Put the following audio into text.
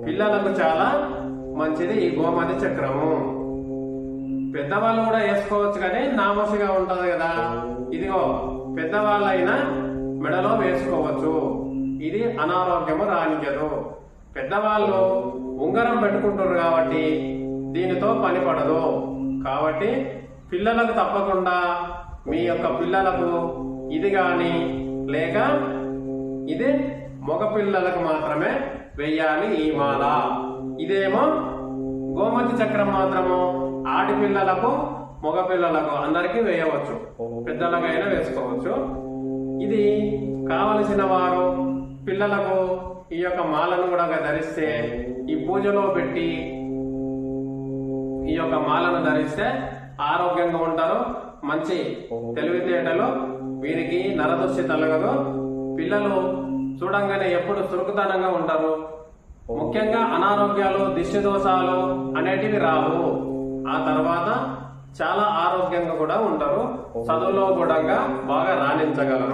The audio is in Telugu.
పిల్లలకు చాలా మంచిది ఈ గోమతి చక్రము. పెద్దవాళ్ళు కూడా వేసుకోవచ్చు కానీ నామసిగా ఉంటది కదా. ఇదిగో పెద్దవాళ్ళైనా మెడలో వేసుకోవచ్చు. ఇది అనారోగ్యము రానియదు పెద్దవాళ్ళు ఉంగరం పెట్టుకుంటారు కాబట్టి దీనితో పని పడదు. కాబట్టి పిల్లలకు తప్పకుండా మీ యొక్క పిల్లలకు ఇది కానీ లేక ఇది మగపిల్లలకు మాత్రమే వెయ్యాలి ఈ మాల. ఇదేమో గోమతి చక్రం మాత్రము. ఆడపిల్లలకు మగపిల్లలకు అందరికీ వేయవచ్చు. పెద్దలకైనా వేసుకోవచ్చు. ఇది కావలసిన వారు పిల్లలకు ఈ యొక్క మాలను కూడా ధరిస్తే ఈ పూజలో పెట్టి ఈ యొక్క మాలను ధరిస్తే ఆరోగ్యంగా ఉంటారు. మంచి తెలివితేటలు వీరికి నరదృష్టి తలగదు. పిల్లలు చూడంగానే ఎప్పుడు చురుకుతనంగా ఉంటారు? ముఖ్యంగా అనారోగ్యాలు దిష్టి దోషాలు అనేటివి రావు. ఆ తర్వాత చాలా ఆరోగ్యంగా కూడా ఉంటారు. చదువులో కూడా బాగా రాణించగలరు.